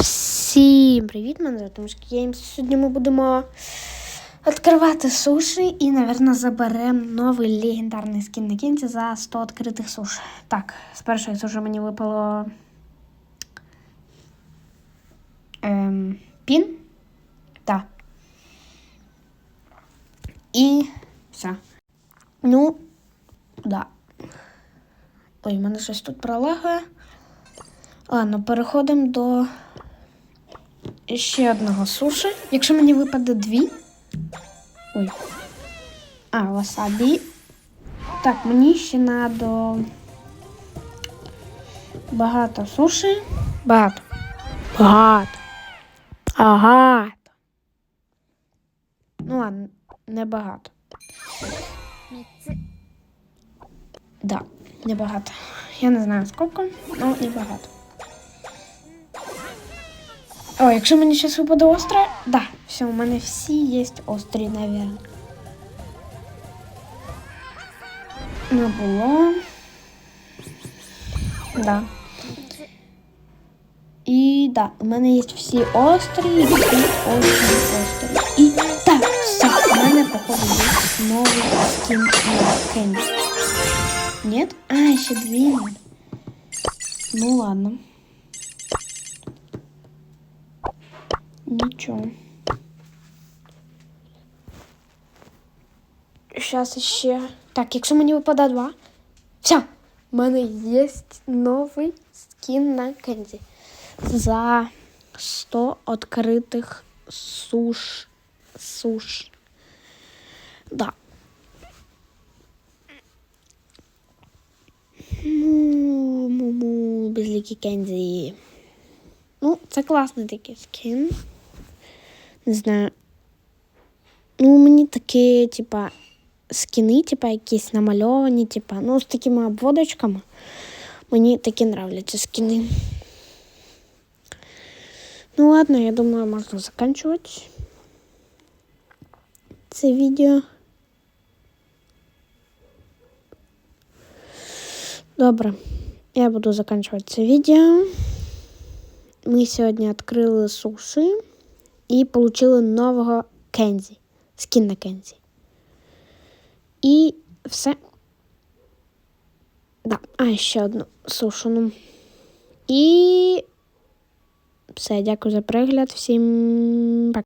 Всім привіт, мене звати Геймс. Сьогодні ми будемо відкривати суші і, мабуть, заберемо новий легендарний скін на кінці за 100 відкритих суш. Так, з першої суші мені випало ем, пін. Так. І все. Ну, да. Ой, в мене щось тут пролагає. Ладно, переходимо до ще одного суші. Якщо мені випаде дві. Ой. А, васабі. Так, мені ще треба багато суші. Багато. Багато. Багато. Ну ладно, не багато. Да, небагато. Я не знаю скільки, але небагато. О, якщо мені зараз випаде остре, да, все, у мене всі є острі, наверное. Не було. Да. І да, у мене є всі острі, і всі острі, острі. І так, все, у мене, походу, є новий скін на Кенді. Нет? А, ще дві надо. Ну ладно. Нічого. Зараз ще. Так, якщо мені випадає два. Все, в мене є новий скін на Кензі. За 100 відкритих суш. Суш. Да. Му-му-му, безлікі Кензі. Ну, це класний такий скін. Не знаю. Ну, мені такі, типа, скіни, типа, якісь намальовані, типа, ну, з такими обводочками. Мені такі нравляться скіни. Ну ладно, я думаю, можна заканчивати це відео. Добре, я буду заканчивать це відео. Ми сьогодні відкрили суші І отримали нового Кензі. Скін на Кензі. І все. Да, а ще одну сушену. І все, дякую за перегляд. Всім пока.